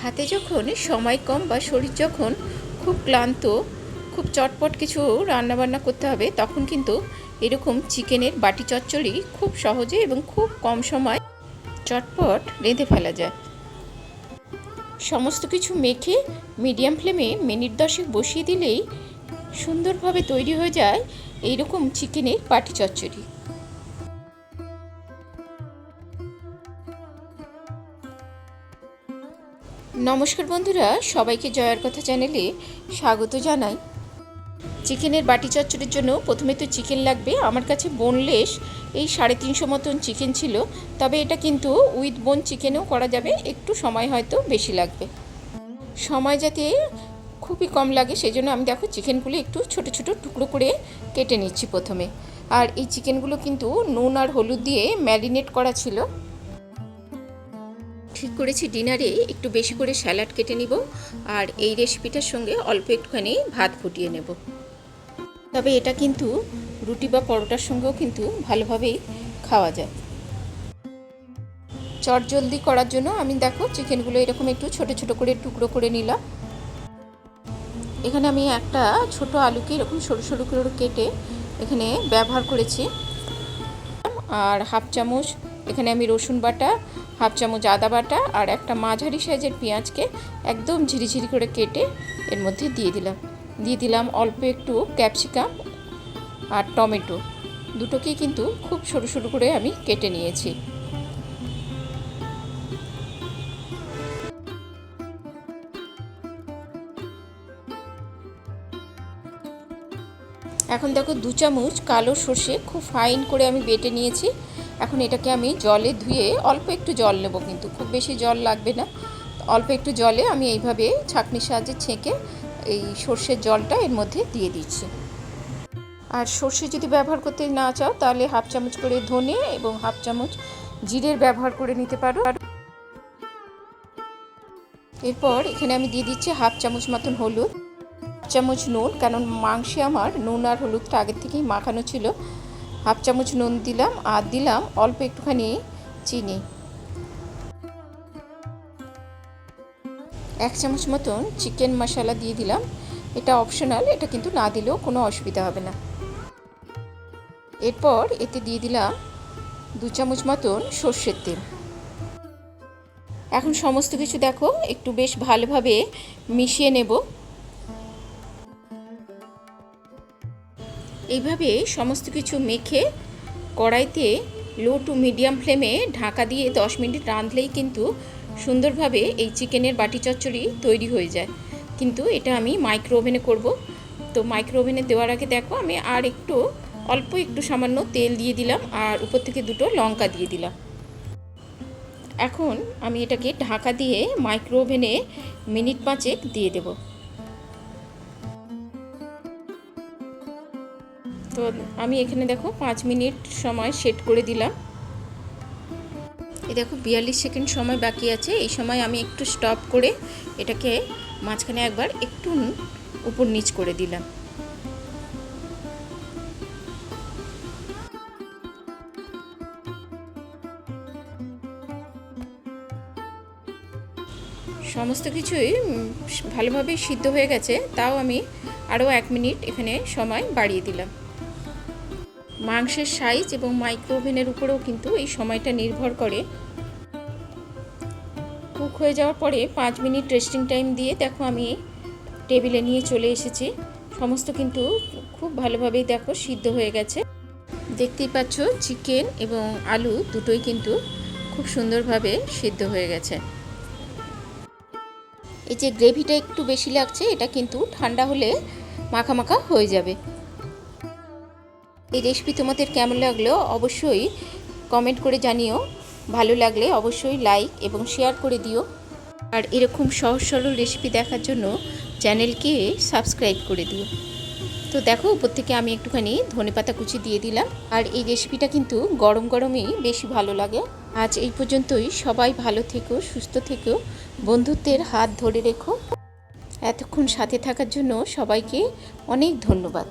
হাতে যখন সময় কম বা শরীর যখন খুব ক্লান্ত, খুব চটপট কিছু রান্নাবান্না করতে হবে, তখন কিন্তু এরকম চিকেনের বাটি চচ্চড়ি খুব সহজে এবং খুব কম সময় চটপট রেঁধে ফেলা যায়। সমস্ত কিছু মেখে মিডিয়াম ফ্লেমে মিনিট দশেক বসিয়ে দিলেই সুন্দরভাবে তৈরি হয়ে যায় এইরকম চিকেনের বাটি চচ্চড়ি। নমস্কার বন্ধুরা, সবাইকে জয়ার কথা চ্যানেলে স্বাগত জানাই। চিকেনের বাটি চচ্চড়ির জন্য প্রথমে তো চিকেন লাগবে। আমার কাছে বোনলেস এই সাড়ে তিনশো মতন চিকেন ছিল। তবে এটা কিন্তু উইথ বোন চিকেনও করা যাবে। একটু সময় হয়তো বেশি লাগবে। সময় যাতে খুবই কম লাগে সেই জন্য আমি দেখো চিকেনগুলো একটু ছোট ছোট টুকরো করে কেটে নিচ্ছি প্রথমে। আর এই চিকেনগুলো কিন্তু নুন আর হলুদ দিয়ে ম্যারিনেট করা ছিল। ঠিক করেছি, ডিনারে একটু বেশি করে স্যালাড কেটে নিব আর এই রেসিপিটার সঙ্গে অল্প একটুখানি ভাত ফুটিয়ে নেব। তবে এটা কিন্তু রুটি বা পরোটার সঙ্গেও কিন্তু ভালোভাবেই খাওয়া যায়। চট জলদি করার জন্য আমি দেখো চিকেনগুলো এরকম একটু ছোট ছোট করে টুকরো করে নিলাম। এখানে আমি একটা ছোট আলুকে এরকম সরু সরু করে কেটে এখানে ব্যবহার করেছি। আর হাফ চামচ এখানে আমি রসুন বাটা, হাফ চামচ আদা বাটা আর একটা মাঝারি সাইজের পেঁয়াজকে একদম ঝিরিঝিরি করে কেটে এর মধ্যে দিয়ে দিলাম। দিয়ে দিলাম অল্প একটু ক্যাপসিকাম আর টমেটো। দুটোকেই কিন্তু খুব সরু সরু করে আমি কেটে নিয়েছি। এখন দেখো দু চামচ কালো সর্ষে খুব ফাইন করে আমি বেটে নিয়েছি। এখন এটাকে আমি জলে ধুয়ে অল্প একটু জল নেব কিন্তু, খুব বেশি জল লাগবে না। অল্প একটু জলে আমি এইভাবে ছাঁকনির সাহায্যে ছেঁকে এই সর্ষের জলটা এর মধ্যে দিয়ে দিচ্ছি। আর সর্ষে যদি ব্যবহার করতে না চাও, তাহলে হাফ চামচ করে ধনে এবং হাফ চামচ জিরের ব্যবহার করে নিতে পারো। এরপর এখানে আমি দিয়ে দিচ্ছি হাফ চামচ মতন হলুদ চামচ নুন, কারণ মাংসে আমার নুন আর হলুদটা আগের থেকেই মাখানো ছিল। হাফ চামচ নুন দিলাম আর দিলাম অল্প একটুখানি চিনি। এক চামচ মতন চিকেন মশলা দিয়ে দিলাম। এটা অপশনাল এটা কিন্তু না দিলেও কোনো অসুবিধা হবে না। এরপর এতে দিয়ে দিলাম দু চামচ মতন সর্ষের তেল। এখন সমস্ত কিছু দেখো, একটু বেশ ভালোভাবে মিশিয়ে নেব। এইভাবে সমস্ত কিছু মেখে কড়াইতে লো টু মিডিয়াম ফ্লেমে ঢাকা দিয়ে দশ মিনিট রাঁধলেই কিন্তু সুন্দরভাবে এই চিকেনের বাটি চচ্চড়ি তৈরি হয়ে যায়। কিন্তু এটা আমি মাইক্রো ওভেনে করব। তো মাইক্রো ওভেনে দেওয়ার আগে দেখো, আমি আর একটু, অল্প একটু সামান্য তেল দিয়ে দিলাম আর উপর থেকে দুটো লঙ্কা দিয়ে দিলাম। এখন আমি এটাকে ঢাকা দিয়ে মাইক্রো ওভেনে মিনিট পাঁচেক দিয়ে দেবো। তো আমি এখানে দেখো পাঁচ মিনিট সময় সেট করে দিলাম। এই দেখো বিয়াল্লিশ সেকেন্ড সময় বাকি আছে। এই সময় আমি একটু স্টপ করে এটাকে মাঝখানে একবার একটু উপর নিচ করে দিলাম। সমস্ত কিছুই ভালোভাবে সিদ্ধ হয়ে গেছে। তাও আমি আরও এক মিনিট এখানে সময় বাড়িয়ে দিলাম। মাংসের সাইজ এবং মাইক্রো ওভেনের উপরেও কিন্তু এই সময়টা নির্ভর করে। কুক হয়ে যাওয়ার পরে পাঁচ মিনিট রেস্টিং টাইম দিয়ে দেখো আমি টেবিলে নিয়ে চলে এসেছি। সমস্ত কিন্তু খুব ভালোভাবেই দেখো সিদ্ধ হয়ে গেছে। দেখতেই পাচ্ছ চিকেন এবং আলু দুটোই কিন্তু খুব সুন্দরভাবে সিদ্ধ হয়ে গেছে। এই যে গ্রেভিটা একটু বেশি লাগছে, এটা কিন্তু ঠান্ডা হলে মাখা মাখা হয়ে যাবে। এই রেসিপি তোমাদের কেমন লাগল অবশ্যই কমেন্ট করে জানিও। ভালো লাগলে অবশ্যই লাইক এবং শেয়ার করে দিও। আর এরকম সহজ সরল রেসিপি দেখার জন্য চ্যানেলকে সাবস্ক্রাইব করে দিও। তো দেখো, উপর থেকে আমি একটুখানি ধনে পাতা কুচি দিয়ে দিলাম। আর এই রেসিপিটা কিন্তু গরম গরমই বেশি ভালো লাগে। আজ এই পর্যন্তই। সবাই ভালো থেকো, সুস্থ থেকো, বন্ধুত্বের হাত ধরে রেখো। এতক্ষণ সাথে থাকার জন্য সবাইকে অনেক ধন্যবাদ।